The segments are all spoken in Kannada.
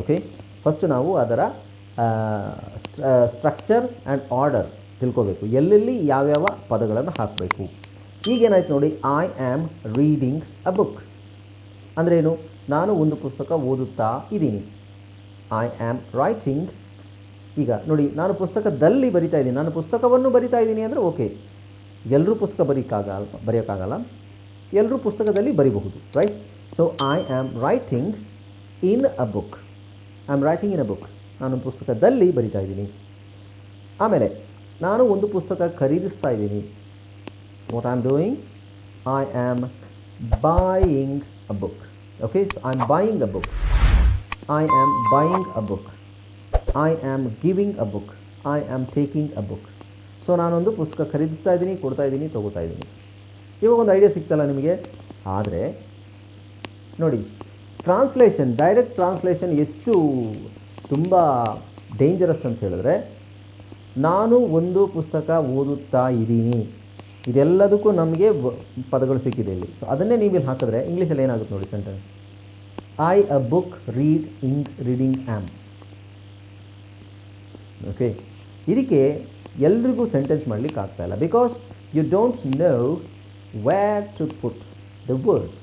ಓಕೆ ಫಸ್ಟ್ ನಾವು ಅದರ ಸ್ಟ್ರಕ್ಚರ್ ಆ್ಯಂಡ್ ಆರ್ಡರ್ ತಿಳ್ಕೋಬೇಕು. ಎಲ್ಲೆಲ್ಲಿ ಯಾವ್ಯಾವ ಪದಗಳನ್ನು ಹಾಕಬೇಕು? ಈಗೇನಾಯ್ತು ನೋಡಿ I am reading a book ಅಂದ್ರೇನು? ನಾನು ಒಂದು ಪುಸ್ತಕ ಓದುತ್ತಾ ಇದ್ದೀನಿ. ಐ ಆ್ಯಮ್ ರೈಟಿಂಗ್ ಈಗ ನೋಡಿ, ನಾನು ಪುಸ್ತಕದಲ್ಲಿ ಬರಿತಾ ಇದ್ದೀನಿ. ನಾನು ಪುಸ್ತಕವನ್ನು ಬರಿತಾ ಇದ್ದೀನಿ ಅಂದರೆ ಓಕೆ ಎಲ್ಲರೂ ಪುಸ್ತಕ ಬರೀಕ್ಕಾಗಲ್ಲ ಬರೆಯೋಕ್ಕಾಗಲ್ಲ. ಎಲ್ಲರೂ ಪುಸ್ತಕದಲ್ಲಿ ಬರಿಬಹುದು right so I am writing in a book I am writing in a book ನಾನು ಪುಸ್ತಕದಲ್ಲಿ ಬರಿತಾ ಇದ್ದೀನಿ. ಆಮೇಲೆ ನಾನು ಒಂದು ಪುಸ್ತಕ ಖರೀದಿಸ್ತಾ ಇದ್ದೀನಿ. What am doing I am buying a book okay so I am buying a book I am buying a book I am giving a book I am taking a book so ನಾನೊಂದು ಪುಸ್ತಕ ಖರೀದಿಸ್ತಾ ಇದ್ದೀನಿ, ಕೊಡ್ತಾ ಇದ್ದೀನಿ, ತೊಗೋತಾ ಇದ್ದೀನಿ. ಇವಾಗ ಒಂದು ಐಡಿಯಾ ಸಿಗ್ತಲ್ಲ ನಿಮಗೆ? ಆದರೆ, ನೋಡಿ ಟ್ರಾನ್ಸ್ಲೇಷನ್ ಡೈರೆಕ್ಟ್ ಟ್ರಾನ್ಸ್ಲೇಷನ್ ಎಷ್ಟು ತುಂಬ ಡೇಂಜರಸ್ ಅಂತ ಹೇಳಿದ್ರೆ, ನಾನು ಒಂದು ಪುಸ್ತಕ ಓದುತ್ತಾ ಇದ್ದೀನಿ. ಇದೆಲ್ಲದಕ್ಕೂ ನಮಗೆ ಪದಗಳು ಸಿಕ್ಕಿದೆ ಇಲ್ಲಿ. ಸೊ ಅದನ್ನೇ ನೀವು ಇಲ್ಲಿ ಹಾಕಿದ್ರೆ ಇಂಗ್ಲೀಷಲ್ಲಿ ಏನಾಗುತ್ತೆ ನೋಡಿ sentence I a book read ಇಂಗ್ reading am okay ಇದಕ್ಕೆ ಎಲ್ರಿಗೂ ಸೆಂಟೆನ್ಸ್ ಮಾಡಲಿಕ್ಕೆ ಆಗ್ತಾಯಿಲ್ಲ because you don't know what to put the words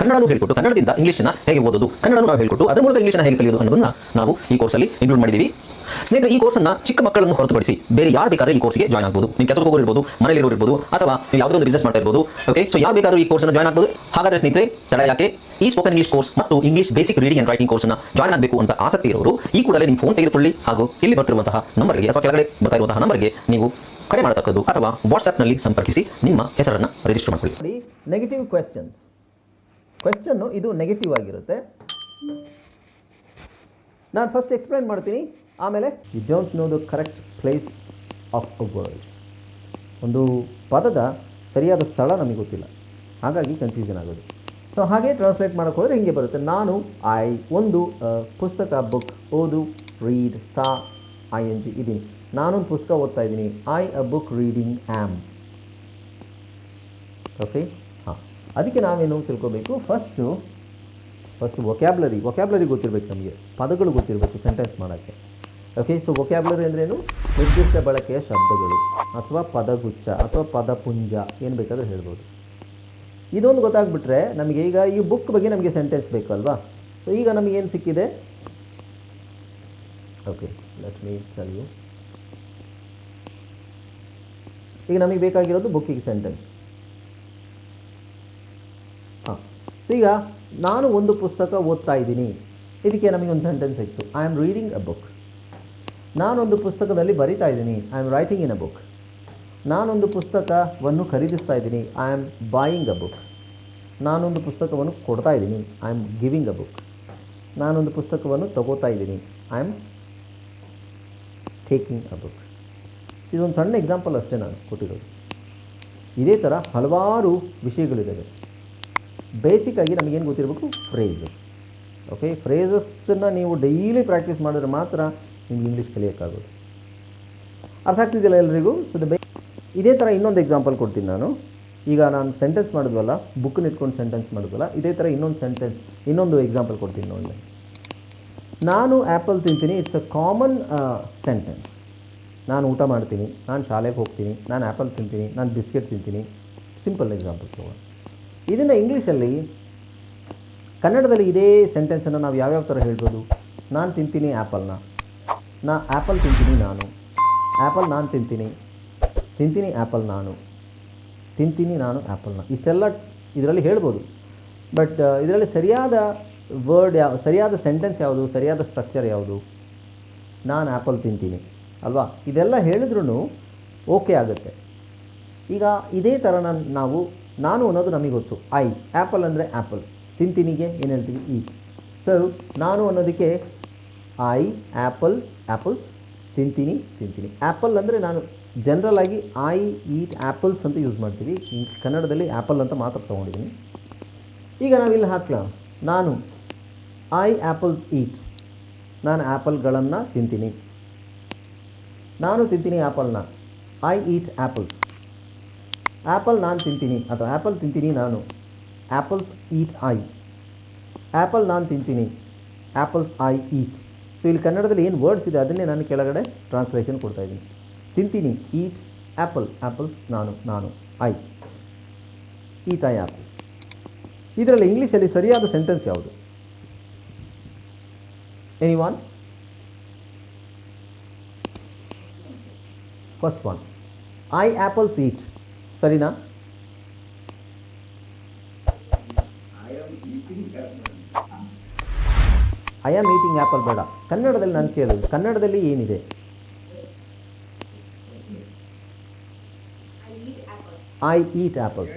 ಕನ್ನಡನೂ ಹೇಳ್ಕೊಟ್ಟು ಕನ್ನಡದಿಂದ ಇಂಗ್ಲಿಷ್ನ ಹೇಗೆ ಓದೋದು, ಕನ್ನಡನೂ ನಾವು ಹೇಳ್ಕೊಟ್ಟು ಅದರ ಮೂಲಕ ಇಂಗ್ಲಿಷ್ನ ಹೇಗೆ ಕಲಿಯೋದು ಅನ್ನೋದನ್ನ ನಾವು ಈ ಕೋರ್ಸಲ್ಲಿ ಇನ್ಕ್ಲೂಡ್ ಮಾಡಿದ್ದೀವಿ. ಸ್ನೇಹಿತರೆ, ಈ ಕೋರ್ಸನ್ನ ಚಿಕ್ಕ ಮಕ್ಕಳನ್ನು ಹೊರತುಪಡಿಸಿ ಬೇರೆ ಯಾರು ಬೇಕಾದ್ರೆ ಈ ಕೋರ್ಸ್ಗೆ ಜಾಯ್ನ್ ಆಗ್ಬೋದು. ನೀವು ಕೆಲಸಕ್ಕೆ ಹೋಗೋರು ಮನೆಯಲ್ಲಿ ಇರ್ಬೋದು ಅಥವಾ ನೀವು ಯಾವುದೋ ಒಂದು ಬಿಸ್ನೆಸ್ ಮಾಡ್ತಾ ಇರ್ಬೋದು ಓಕೆ ಸೊ ಯಾರು ಬೇಕಾದ್ರೂ ಈ ಕೋರ್ಸ್ನ ಜಾಯ್ನ್ ಆಗ್ಬೋದು. ಹಾಗಾದ್ರೆ ಸ್ನೇಹಿತರೆ, ತಡ ಯಾಕೆ? ಈ ಸ್ಪೋಕನ್ ಇಂಗ್ಲಿಷ್ ಕೋರ್ಸ್ ಮತ್ತು English basic reading and writing ಕೋರ್ಸ್ನ ಜಾಯ್ನ್ ಆಗಬೇಕು ಅಂತ ಆಸಕ್ತಿ ಇರೋರು, ಈ ಕೂಡಲೇ ನಿಮ್ಮ ಫೋನ್ ತೆಗೆದುಕೊಳ್ಳಿ. ಹಾಗೂ ಇಲ್ಲಿ ಬರ್ತಿರುವಂತಹ ನಂಬರ್ಗೆ ಅಥವಾ ಕೆಳಗಡೆ ಬರ್ತಾ ಇರುವಂತಹ ನಂಬರ್ಗೆ ನೀವು ಕರೆ ಮಾಡತಕ್ಕದ್ದು ಅಥವಾ ವಾಟ್ಸ್ಆ್ಯಪ್ನಲ್ಲಿ ಸಂಪರ್ಕಿಸಿ ನಿಮ್ಮ ಹೆಸರನ್ನು ರಿಜಿಸ್ಟರ್ ಮಾಡಿಕೊಳ್ಳಿ. ನೆಗೆಟಿವ್ ಕ್ವೆಶ್ಚನ್ಸ್ ಕ್ವೆಶ್ಚನ್ನು ಇದು ನೆಗೆಟಿವ್ ಆಗಿರುತ್ತೆ. ನಾನು ಫಸ್ಟ್ ಎಕ್ಸ್ಪ್ಲೈನ್ ಮಾಡ್ತೀನಿ. ಆಮೇಲೆ you don't know the correct place of a word ಒಂದು ಪದದ ಸರಿಯಾದ ಸ್ಥಳ ನಮಗೆ ಗೊತ್ತಿಲ್ಲ. ಹಾಗಾಗಿ ಕನ್ಫ್ಯೂಷನ್ ಆಗೋದು. ಸೊ ಹಾಗೆ ಟ್ರಾನ್ಸ್ಲೇಟ್ ಮಾಡೋಕೆ ಹೋದರೆ ಹಿಂಗೆ ಬರುತ್ತೆ. ನಾನು ಐ ಒಂದು ಪುಸ್ತಕ ಬುಕ್ ಓದು ರೀಡ್ ಸಾ ಐ ಎನ್ ಜಿ ಇದ್ದೀನಿ ನಾನೊಂದು ಪುಸ್ತಕ ಓದ್ತಾ ಇದ್ದೀನಿ I a book reading am okay ಅದಕ್ಕೆ ನಾವೇನು ತಿಳ್ಕೊಬೇಕು? ಫಸ್ಟು ಫಸ್ಟ್ ವೊಕ್ಯಾಬ್ಲರಿ ವೊಕ್ಯಾಬ್ಲರಿ ಗೊತ್ತಿರಬೇಕು ನಮಗೆ. ಪದಗಳು ಗೊತ್ತಿರಬೇಕು ಸೆಂಟೆನ್ಸ್ ಮಾಡೋಕ್ಕೆ. ಓಕೆ ಸೊ ವೊಕ್ಯಾಬ್ಲರಿ ಅಂದ್ರೇನು? ನಿರ್ದಿಷ್ಟ ಬಳಕೆಯ ಶಬ್ದಗಳು ಅಥವಾ ಪದಗುಚ್ಛ ಅಥವಾ ಪದಪುಂಜ, ಏನು ಬೇಕಾದರೂ ಹೇಳ್ಬೋದು. ಇದೊಂದು ಗೊತ್ತಾಗ್ಬಿಟ್ರೆ ನಮಗೆ ಈಗ ಈ ಬುಕ್ ಬಗ್ಗೆ ನಮಗೆ ಸೆಂಟೆನ್ಸ್ ಬೇಕಲ್ವಾ? ಸೊ ಈಗ ನಮಗೇನು ಸಿಕ್ಕಿದೆ? Okay let me tell you ಈಗ ನಮಗೆ ಬೇಕಾಗಿರೋದು ಬುಕ್ಕಿಗೆ ಸೆಂಟೆನ್ಸ್ ಹಾಂ ಈಗ ನಾನು ಒಂದು ಪುಸ್ತಕ ಓದ್ತಾ ಇದ್ದೀನಿ. ಇದಕ್ಕೆ ನಮಗೆ ಒಂದು ಸೆಂಟೆನ್ಸ್ ಇತ್ತು. I am reading a book ನಾನೊಂದು ಪುಸ್ತಕದಲ್ಲಿ ಬರಿತಾ ಇದ್ದೀನಿ. I am writing in a book ನಾನೊಂದು ಪುಸ್ತಕವನ್ನು ಖರೀದಿಸ್ತಾ ಇದ್ದೀನಿ. I am buying a book ನಾನೊಂದು ಪುಸ್ತಕವನ್ನು ಕೊಡ್ತಾ ಇದ್ದೀನಿ. I am giving a book ನಾನೊಂದು ಪುಸ್ತಕವನ್ನು ತಗೋತಾ ಇದ್ದೀನಿ. I am taking a book ಇದೊಂದು ಸಣ್ಣ ಎಕ್ಸಾಂಪಲ್ ಅಷ್ಟೇ ನಾನು ಕೊಟ್ಟಿರೋದು. ಇದೇ ಥರ ಹಲವಾರು ವಿಷಯಗಳಿದ್ದಾವೆ. ಬೇಸಿಕ್ಕಾಗಿ ನಮಗೇನು ಗೊತ್ತಿರಬೇಕು? ಫ್ರೇಸಸ್ ಓಕೆ ಫ್ರೇಸಸ್ಸನ್ನು ನೀವು ಡೈಲಿ ಪ್ರಾಕ್ಟೀಸ್ ಮಾಡಿದ್ರೆ ಮಾತ್ರ ನಿಮ್ಗೆ ಇಂಗ್ಲೀಷ್ ಕಲಿಯೋಕ್ಕಾಗೋದು. ಅರ್ಥ ಆಗ್ತಿದ್ದಿಲ್ಲ ಎಲ್ರಿಗೂ? ಸೊ ದ ಬೇ ಇದೇ ಥರ ಇನ್ನೊಂದು ಎಕ್ಸಾಂಪಲ್ ಕೊಡ್ತೀನಿ ನಾನು. ಈಗ ನಾನು ಸೆಂಟೆನ್ಸ್ ಮಾಡಿದ್ವಲ್ಲ ಬುಕ್ ಇಟ್ಕೊಂಡು ಸೆಂಟೆನ್ಸ್ ಮಾಡಿದ್ವಲ್ಲ, ಇದೇ ಥರ ಇನ್ನೊಂದು ಸೆಂಟೆನ್ಸ್ ಇನ್ನೊಂದು ಎಕ್ಸಾಂಪಲ್ ಕೊಡ್ತೀನಿ ನೋಡಿ ನಾನು ಆ್ಯಪಲ್ ತಿಂತೀನಿ ಇಟ್ಸ್ ಅ ಕಾಮನ್ ಸೆಂಟೆನ್ಸ್ ನಾನು ಊಟ ಮಾಡ್ತೀನಿ, ನಾನು ಶಾಲೆಗೆ ಹೋಗ್ತೀನಿ, ನಾನು ಆ್ಯಪಲ್ ತಿಂತೀನಿ, ನಾನು ಬಿಸ್ಕೆಟ್ ತಿಂತೀನಿ. ಸಿಂಪಲ್ ಎಕ್ಸಾಂಪಲ್ ತಗೋಣ ಇದನ್ನು ಇಂಗ್ಲೀಷಲ್ಲಿ, ಕನ್ನಡದಲ್ಲಿ ಇದೇ ಸೆಂಟೆನ್ಸನ್ನು ನಾವು ಯಾವ್ಯಾವ ಥರ ಹೇಳ್ಬೋದು? ನಾನು ತಿಂತೀನಿ ಆ್ಯಪಲ್ನ ನಾ ಆ್ಯಪಲ್ ತಿಂತೀನಿ ನಾನು. ಆ್ಯಪಲ್ ನಾನು ತಿಂತೀನಿ. ತಿಂತೀನಿ ಆ್ಯಪಲ್ ನಾನು. ತಿಂತೀನಿ ನಾನು ಆ್ಯಪಲ್ನ ಇಷ್ಟೆಲ್ಲ ಇದರಲ್ಲಿ ಹೇಳ್ಬೋದು. ಬಟ್ ಇದರಲ್ಲಿ ಸರಿಯಾದ ವರ್ಡ್ ಯಾವ, ಸರಿಯಾದ ಸೆಂಟೆನ್ಸ್ ಯಾವುದು? ಸರಿಯಾದ ಸ್ಟ್ರಕ್ಚರ್ ಯಾವುದು? ನಾನು ಆ್ಯಪಲ್ ತಿಂತೀನಿ. ಅಲ್ವಾ? ಇದೆಲ್ಲ ಹೇಳಿದ್ರೂ ಓಕೆ ಆಗುತ್ತೆ. ಈಗ ಇದೇ ಥರ ನಾನು ನಾವು ನಾನು ಅನ್ನೋದು ನಮಗೆ ಗೊತ್ತು. ಐ ಆ್ಯಪಲ್ ಅಂದರೆ ಆ್ಯಪಲ್ ತಿಂತಿನಿಗೆ ಏನು ಹೇಳ್ತೀವಿ ಈ. ಸೊ ನಾನು ಅನ್ನೋದಕ್ಕೆ ಐ ಆ್ಯಪಲ್ ಆ್ಯಪಲ್ಸ್ ತಿಂತೀನಿ ತಿಂತೀನಿ. ಆ್ಯಪಲ್ ಅಂದರೆ ನಾನು ಜನರಲ್ ಆಗಿ ಐ, ಈಟ್ ಆ್ಯಪಲ್ಸ್ ಅಂತ ಯೂಸ್ ಮಾಡ್ತೀವಿ. ಕನ್ನಡದಲ್ಲಿ ಆ್ಯಪಲ್ ಅಂತ ಮಾತ್ರ ತೊಗೊಂಡಿದ್ದೀನಿ. ಈಗ ನಾವಿಲ್ಲಿ ಹಾಕ್ಲಾ. ನಾನು ಐ ಆ್ಯಪಲ್ಸ್ ಈಟ್. ನಾನು ಆ್ಯಪಲ್ಗಳನ್ನು ತಿಂತೀನಿ. ನಾನು ತಿಂತೀನಿ ಆ್ಯಪಲ್ನ ಐ, ಈಟ್ ಆ್ಯಪಲ್ಸ್ ಆ್ಯಪಲ್ ನಾನು ತಿಂತೀನಿ, ಅಥವಾ ಆ್ಯಪಲ್ ತಿಂತೀನಿ ನಾನು. Apples eat, I. ಆ್ಯಪಲ್ ನಾನು ತಿಂತೀನಿ ಆ್ಯಪಲ್ಸ್ ಐ ಈಟ್. ಸೊ ಇಲ್ಲಿ ಕನ್ನಡದಲ್ಲಿ ಏನು ವರ್ಡ್ಸ್ ಇದೆ, ಅದನ್ನೇ ನಾನು ಕೆಳಗಡೆ ಟ್ರಾನ್ಸ್ಲೇಷನ್ ಕೊಡ್ತಾ ಇದ್ದೀನಿ. ತಿಂತೀನಿ, ಈಟ್ ಆ್ಯಪಲ್ ಆ್ಯಪಲ್ಸ್ ನಾನು ನಾನು, ಐ. ಈಟ್, ಐ ಆ್ಯಪಲ್ಸ್ ಇದರಲ್ಲಿ ಇಂಗ್ಲೀಷಲ್ಲಿ ಸರಿಯಾದ ಸೆಂಟೆನ್ಸ್ ಯಾವುದು? Any one first one I apples eat. ಸರಿನಾ? ಐ ಆಮ್ ಈಟಿಂಗ್ ಆ್ಯಪಲ್ ಬೇಡ. ಕನ್ನಡದಲ್ಲಿ ನಾನು ಕೇಳೋದು. ಕನ್ನಡದಲ್ಲಿ ಏನಿದೆ? ಐ ಈಟ್ ಆ್ಯಪಲ್ಸ್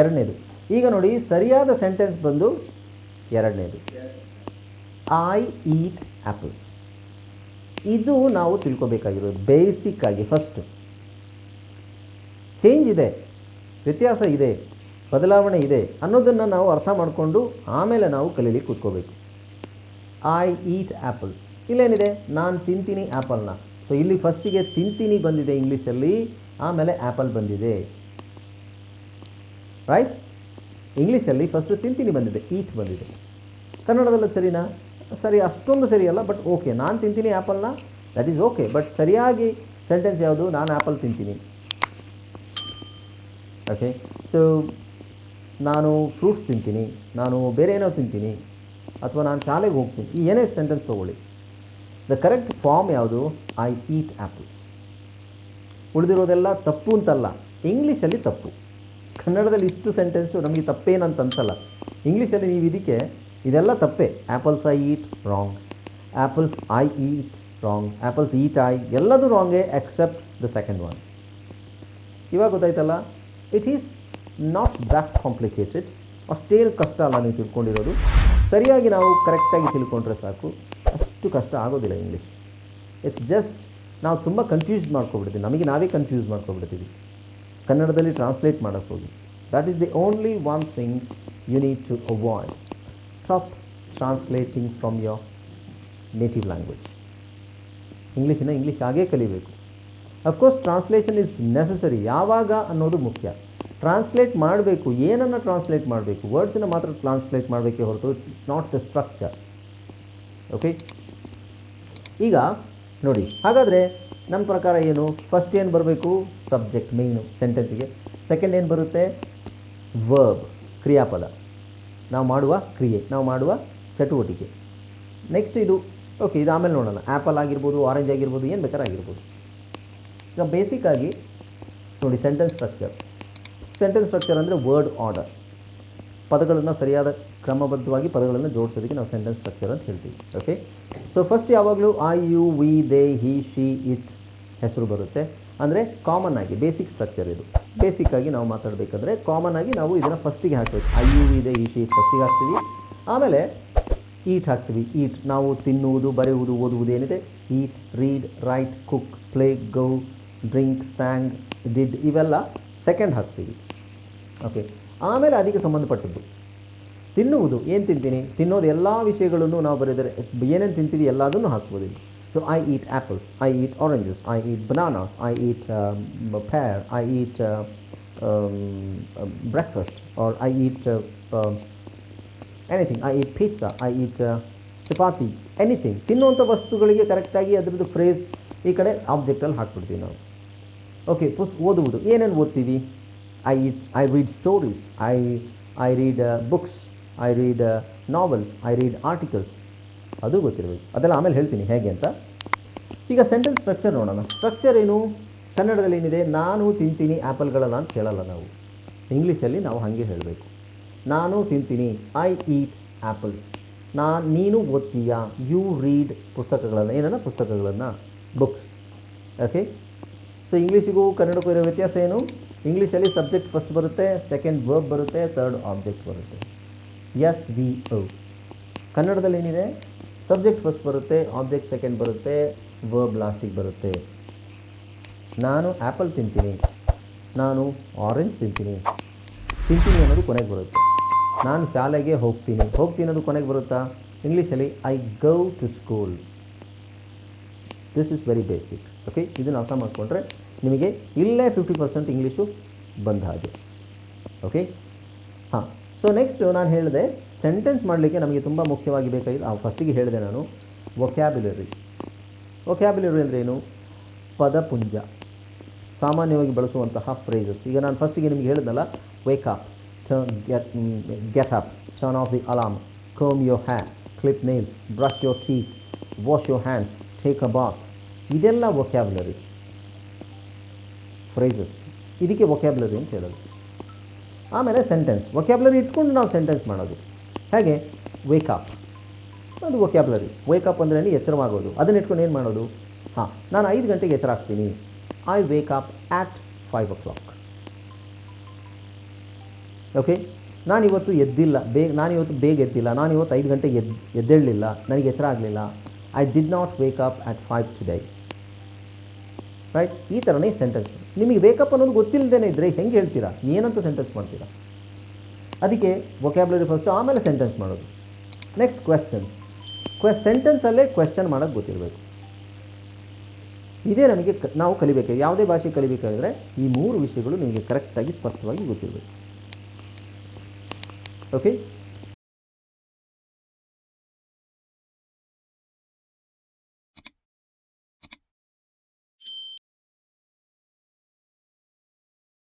ಎರಡನೇದು. ಈಗ ನೋಡಿ, ಸರಿಯಾದ ಸೆಂಟೆನ್ಸ್ ಬಂದು ಎರಡನೇದು. ಐ ಈಟ್ ಆ್ಯಪಲ್ಸ್ ಇದು ನಾವು ತಿಳ್ಕೊಬೇಕಾಗಿರೋದು. ಬೇಸಿಕ್ ಆಗಿ ಫಸ್ಟು ಚೇಂಜ್ ಇದೆ, ವ್ಯತ್ಯಾಸ ಇದೆ, ಬದಲಾವಣೆ ಇದೆ ಅನ್ನೋದನ್ನು ನಾವು ಅರ್ಥ ಮಾಡಿಕೊಂಡು ಆಮೇಲೆ ನಾವು ಕಲೀಲಿಕ್ಕೆ ಕೂತ್ಕೋಬೇಕು. I eat apple ಇಲ್ಲೇನಿದೆ? ನಾನು ತಿಂತೀನಿ ಆ್ಯಪಲ್ನ ಸೊ ಇಲ್ಲಿ ಫಸ್ಟಿಗೆ ತಿಂತೀನಿ ಬಂದಿದೆ ಇಂಗ್ಲೀಷಲ್ಲಿ, ಆಮೇಲೆ ಆ್ಯಪಲ್ ಬಂದಿದೆ. ರೈಟ್ ಇಂಗ್ಲೀಷಲ್ಲಿ ಫಸ್ಟು ತಿಂತೀನಿ ಬಂದಿದೆ ಈಟ್ ಬಂದಿದೆ. ಕನ್ನಡದಲ್ಲಿ ಸರಿನಾ? ಸರಿ, ಅಷ್ಟೊಂದು ಸರಿಯಲ್ಲ ಬಟ್ ಓಕೆ ನಾನು ತಿಂತೀನಿ ಆ್ಯಪಲ್ನ ದಟ್ ಈಸ್ ಓಕೆ ಬಟ್ ಸರಿಯಾಗಿ ಸೆಂಟೆನ್ಸ್ ಯಾವುದು? ನಾನು ಆ್ಯಪಲ್ ತಿಂತೀನಿ. ಓಕೆ ಸೊ ನಾನು ಫ್ರೂಟ್ಸ್ ತಿಂತೀನಿ, ನಾನು ಬೇರೆ ಏನೋ ತಿಂತೀನಿ, ಅಥವಾ ನಾನು ಶಾಲೆಗೆ ಹೋಗ್ತೀನಿ, ಈ ಏನೇ ಸೆಂಟೆನ್ಸ್ ತೊಗೊಳ್ಳಿ. ದ ಕರೆಕ್ಟ್ ಫಾರ್ಮ್ ಯಾವುದು? ಐ ಈಟ್ ಆ್ಯಪಲ್ ಉಳಿದಿರೋದೆಲ್ಲ ತಪ್ಪು ಅಂತಲ್ಲ. ಇಂಗ್ಲೀಷಲ್ಲಿ ತಪ್ಪು. ಕನ್ನಡದಲ್ಲಿ ಇಷ್ಟು ಸೆಂಟೆನ್ಸು ನಮಗೆ ತಪ್ಪೇನಂತ ಅನ್ಸಲ್ಲ ಇಂಗ್ಲೀಷಲ್ಲಿ ನೀವು ಇದಕ್ಕೆ, ಇದೆಲ್ಲ ತಪ್ಪೇ. Apples I eat wrong apples I eat wrong apples eat I ಎಲ್ಲದೂ ರಾಂಗೇ ಎಕ್ಸೆಪ್ಟ್ ದ ಸೆಕೆಂಡ್ ಒನ್ ಇವಾಗ ಗೊತ್ತಾಯ್ತಲ್ಲ? It is not that complicated ಅಷ್ಟೇನು ಕಷ್ಟ ಅಲ್ಲ ನೀವು ತಿಳ್ಕೊಂಡಿರೋದು. ಸರಿಯಾಗಿ ನಾವು ಕರೆಕ್ಟಾಗಿ ತಿಳ್ಕೊಂಡ್ರೆ ಸಾಕು. ಅಷ್ಟು ಕಷ್ಟ ಆಗೋದಿಲ್ಲ ಇಂಗ್ಲೀಷ್ ಇಟ್ಸ್ ಜಸ್ಟ್ ನಾವು ತುಂಬ ಕನ್ಫ್ಯೂಸ್ ಮಾಡ್ಕೊಬಿಡ್ತೀವಿ. ನಮಗೆ ನಾವೇ ಕನ್ಫ್ಯೂಸ್ ಮಾಡ್ಕೊಬಿಡ್ತೀವಿ. ಕನ್ನಡದಲ್ಲಿ ಟ್ರಾನ್ಸ್ಲೇಟ್ ಮಾಡೋಕ್ಕೆ ಹೋಗಿ. That is the only one thing you need to avoid stop translating from your native language ಇಂಗ್ಲೀಷಿನ English ಆಗೇ ಕಲಿಬೇಕು. ಅಫ್ಕೋರ್ಸ್ ಟ್ರಾನ್ಸ್ಲೇಷನ್ ಇಸ್ ನೆಸಸರಿ ಯಾವಾಗ ಅನ್ನೋದು ಮುಖ್ಯ. ಟ್ರಾನ್ಸ್ಲೇಟ್ ಮಾಡಬೇಕು. ಏನನ್ನು ಟ್ರಾನ್ಸ್ಲೇಟ್ ಮಾಡಬೇಕು? ವರ್ಡ್ಸನ್ನು ಮಾತ್ರ ಟ್ರಾನ್ಸ್ಲೇಟ್ ಮಾಡಬೇಕೇ ಹೊರತು it's not the structure okay ಈಗ ನೋಡಿ, ಹಾಗಾದರೆ ನಮ್ಮ ಪ್ರಕಾರ ಏನು? ಫಸ್ಟ್ ಏನು ಬರಬೇಕು? ಸಬ್ಜೆಕ್ಟ್ ಮೇಯ್ನು ಸೆಂಟೆನ್ಸಿಗೆ ಸೆಕೆಂಡ್ ಏನು ಬರುತ್ತೆ? ವರ್ಬ್ ಕ್ರಿಯಾಪದ. ನಾವು ಮಾಡುವ ಕ್ರಿಯೆ, ನಾವು ಮಾಡುವ ಚಟುವಟಿಕೆ. ನೆಕ್ಸ್ಟ್ ಇದು ಓಕೆ ಇದು ಆಮೇಲೆ ನೋಡೋಣ. ಆ್ಯಪಲ್ ಆಗಿರ್ಬೋದು ಆರೆಂಜ್ ಆಗಿರ್ಬೋದು, ಏನು ಬೇಕಾದ್ರೆ ಆಗಿರ್ಬೋದು. ಈಗ ಬೇಸಿಕ್ಕಾಗಿ ನೋಡಿ ಸೆಂಟೆನ್ಸ್ ಸ್ಟ್ರಕ್ಚರ್ ಸೆಂಟೆನ್ಸ್ ಸ್ಟ್ರಕ್ಚರ್ ಅಂದರೆ ವರ್ಡ್ ಆರ್ಡರ್ ಪದಗಳನ್ನು ಸರಿಯಾದ ಕ್ರಮಬದ್ಧವಾಗಿ ಪದಗಳನ್ನು ಜೋಡಿಸೋದಕ್ಕೆ ನಾವು ಸೆಂಟೆನ್ಸ್ ಸ್ಟ್ರಕ್ಚರ್ ಅಂತ ಹೇಳ್ತೀವಿ. ಓಕೆ ಸೊ ಫಸ್ಟ್ ಯಾವಾಗಲೂ I you we they he she it ಹೆಸರು ಬರುತ್ತೆ. ಅಂದರೆ ಕಾಮನ್ ಆಗಿ ಬೇಸಿಕ್ ಸ್ಟ್ರಕ್ಚರ್ ಇದು. ಬೇಸಿಕ್ ಆಗಿ ನಾವು ಮಾತಾಡಬೇಕಂದ್ರೆ ಕಾಮನ್ ಆಗಿ ನಾವು ಇದನ್ನು ಫಸ್ಟಿಗೆ ಹಾಕ್ಬೇಕು. I you we they he she it ಫಸ್ಟಿಗೆ ಹಾಕ್ತೀವಿ. ಆಮೇಲೆ ಈಟ್ ಹಾಕ್ತೀವಿ. ಈಟ್ ನಾವು ತಿನ್ನುವುದು, ಬರೆಯುವುದು, ಓದುವುದು ಏನಿದೆ? Eat read write cook play go drink sang did ಇವೆಲ್ಲ ಸೆಕೆಂಡ್ ಹಾಕ್ತೀವಿ. ಓಕೆ ಆಮೇಲೆ ಅದಕ್ಕೆ ಸಂಬಂಧಪಟ್ಟದ್ದು. ತಿನ್ನುವುದು, ಏನು ತಿಂತೀನಿ? ತಿನ್ನೋದು ಎಲ್ಲ ವಿಷಯಗಳನ್ನು ನಾವು ಬರೆದರೆ ಏನೇನು ತಿಂತೀವಿ ಎಲ್ಲದನ್ನು ಹಾಕ್ಬೋದು so I eat apples I eat oranges I eat bananas I eat pear I eat breakfast or I eat anything I eat pizza I eat chapati anything ತಿನ್ನುವಂಥ ವಸ್ತುಗಳಿಗೆ ಕರೆಕ್ಟಾಗಿ ಅದರದ್ದು ಫ್ರೇಸ್ ಈ ಕಡೆ ಆಬ್ಜೆಕ್ಟಲ್ಲಿ ಹಾಕ್ಬಿಡ್ತೀವಿ ನಾವು. ಓಕೆ ಪುಸ್ತಕ ಓದುವುದು ಏನೇನು ಓದ್ತೀವಿ? I I read stories I I read books I read novels I read articles ಅದು ಗೊತ್ತಿರಬೇಕು. ಅದೆಲ್ಲ ಆಮೇಲೆ ಹೇಳ್ತೀನಿ. ಹೇಗೆ ಅಂತ? ಈಗ ಸೆಂಟೆನ್ಸ್ ಸ್ಟ್ರಕ್ಚರ್ ನೋಡೋಣ. ಸ್ಟ್ರಕ್ಚರ್ ಏನು? ಕನ್ನಡದಲ್ಲಿ ಏನಿದೆ? ನಾನು ತಿಂತೀನಿ ಆ್ಯಪಲ್ಗಳನ್ನು ಅಂತ ಹೇಳಲ್ಲ ನಾವು. ಇಂಗ್ಲೀಷಲ್ಲಿ ನಾವು ಹಾಗೆ ಹೇಳಬೇಕು. ನಾನು ತಿಂತೀನಿ ಐ ಈಟ್ ಆ್ಯಪಲ್ಸ್ ನಾನು ನೀನು ಓದ್ತೀಯಾ? ಯು ರೀಡ್ ಪುಸ್ತಕಗಳನ್ನು. ಏನನ್ನ? ಪುಸ್ತಕಗಳನ್ನು. ಬುಕ್ಸ್ ಓಕೆ ಸೊ ಇಂಗ್ಲೀಷಿಗೂ ಕನ್ನಡಕ್ಕೂ ಇರೋ ವ್ಯತ್ಯಾಸ ಏನು? ಇಂಗ್ಲೀಷಲ್ಲಿ ಸಬ್ಜೆಕ್ಟ್ ಫಸ್ಟ್ ಬರುತ್ತೆ ಸೆಕೆಂಡ್ ವರ್ಬ್ ಬರುತ್ತೆ ಥರ್ಡ್ ಆಬ್ಜೆಕ್ಟ್ ಬರುತ್ತೆ. ಎಸ್ ವಿ ಓ ಕನ್ನಡದಲ್ಲಿ ಏನಿದೆ? ಸಬ್ಜೆಕ್ಟ್ ಫಸ್ಟ್ ಬರುತ್ತೆ ಆಬ್ಜೆಕ್ಟ್ ಸೆಕೆಂಡ್ ಬರುತ್ತೆ ವರ್ಬ್ ಲಾಸ್ಟಿಗೆ ಬರುತ್ತೆ. ನಾನು ಆ್ಯಪಲ್ ತಿಂತೀನಿ, ನಾನು ಆರೆಂಜ್ ತಿಂತೀನಿ. ತಿಂತೀನಿ ಅನ್ನೋದು ಕೊನೆಗೆ ಬರುತ್ತೆ. ನಾನು ಶಾಲೆಗೆ ಹೋಗ್ತೀನಿ. ಹೋಗ್ತೀನಿ ಅನ್ನೋದು ಕೊನೆಗೆ ಬರುತ್ತಾ? ಇಂಗ್ಲೀಷಲ್ಲಿ I go to school this is very basic okay ಇದನ್ನು ಅರ್ಥ ಮಾಡಿಕೊಂಡ್ರೆ ನಿಮಗೆ ಇಲ್ಲೇ ಫಿಫ್ಟಿ ಪರ್ಸೆಂಟ್ ಇಂಗ್ಲೀಷು ಬಂದ ಹಾಗೆ. ಓಕೆ ಹಾಂ. ಸೊ ನೆಕ್ಸ್ಟ್ ನಾನು ಹೇಳಿದೆ ಸೆಂಟೆನ್ಸ್ ಮಾಡಲಿಕ್ಕೆ ನಮಗೆ ತುಂಬ ಮುಖ್ಯವಾಗಿ ಬೇಕಾಗಿದೆ ಆ ಫಸ್ಟಿಗೆ ಹೇಳಿದೆ ನಾನು ವೊಕ್ಯಾಬ್ಯುಲರಿ ವೊಕ್ಯಾಬ್ಯುಲರಿ ಅಂದ್ರೇನು ಪದಪುಂಜ. ಸಾಮಾನ್ಯವಾಗಿ ಬಳಸುವಂತಹ ಫ್ರೇಸಸ್ ಈಗ ನಾನು ಫಸ್ಟಿಗೆ ನಿಮಗೆ ಹೇಳಿದ್ನಲ್ಲ wake up get get up turn off the alarm ಕರ್ಮ್ your hand clip nails brush your teeth wash your hands take a bath ಇದೆಲ್ಲ ವೊಕ್ಯಾಬ್ಯುಲರಿ ಫ್ರೇಸಸ್ ಇದಕ್ಕೆ ವೊಕ್ಯಾಬ್ಲರಿ ಅಂತ ಹೇಳೋದು. ಆಮೇಲೆ ಸೆಂಟೆನ್ಸ್ ವೊಕ್ಯಾಬ್ಲರಿ ಇಟ್ಕೊಂಡು ನಾವು ಸೆಂಟೆನ್ಸ್ ಮಾಡೋದು. ಹೇಗೆ? ವೇಕಪ್ ಅದು ವೊಕ್ಯಾಬ್ಲರಿ ವೇಕಪ್ ಅಂದರೆ ಎಚ್ಚರವಾಗೋದು. ಅದನ್ನ ಇಟ್ಕೊಂಡು ಏನು ಮಾಡೋದು? ಹಾಂ, ನಾನು ಐದು ಗಂಟೆಗೆ ಎಚ್ಚರ ಆಗ್ತೀನಿ I wake up at five o'clock okay ನಾನಿವತ್ತು ಎದ್ದಿಲ್ಲ. ಬೇಗ ನಾನಿವತ್ತು ಬೇಗ ಎದ್ದಿಲ್ಲ. ನಾನಿವತ್ತು ಐದು ಗಂಟೆಗೆ ಎದ್ದು ಎದ್ದೇಳಲಿಲ್ಲ. ನನಗೆ ಎಚ್ಚರ ಆಗಲಿಲ್ಲ. I did not wake up at five today right ಈ ಥರನೇ ಸೆಂಟೆನ್ಸ್ ನಿಮಗೆ ಬೇಕಪ್ಪ ಅನ್ನೋದು ಗೊತ್ತಿಲ್ಲದೇ ಇದ್ದರೆ ಹೆಂಗೆ ಹೇಳ್ತೀರಾ? ಏನಂತ ಸೆಂಟೆನ್ಸ್ ಮಾಡ್ತೀರಾ? ಅದಕ್ಕೆ ವೊಕ್ಯಾಬ್ಲರಿ ಫಸ್ಟು ಆಮೇಲೆ ಸೆಂಟೆನ್ಸ್ ಮಾಡೋದು. ನೆಕ್ಸ್ಟ್ ಕ್ವೆಶ್ಚನ್ಸ್ ಕ್ವೆ ಸೆಂಟೆನ್ಸಲ್ಲೇ ಕ್ವೆಶ್ಚನ್ ಮಾಡೋಕ್ಕೆ ಗೊತ್ತಿರಬೇಕು. ಇದೇ ನಮಗೆ ನಾವು ಕಲಿಬೇಕು ಯಾವುದೇ ಭಾಷೆ ಕಲಿಬೇಕಾದ್ರೆ ಈ ಮೂರು ವಿಷಯಗಳು ನಿಮಗೆ ಕರೆಕ್ಟಾಗಿ ಸ್ಪಷ್ಟವಾಗಿ ಗೊತ್ತಿರಬೇಕು. ಓಕೆ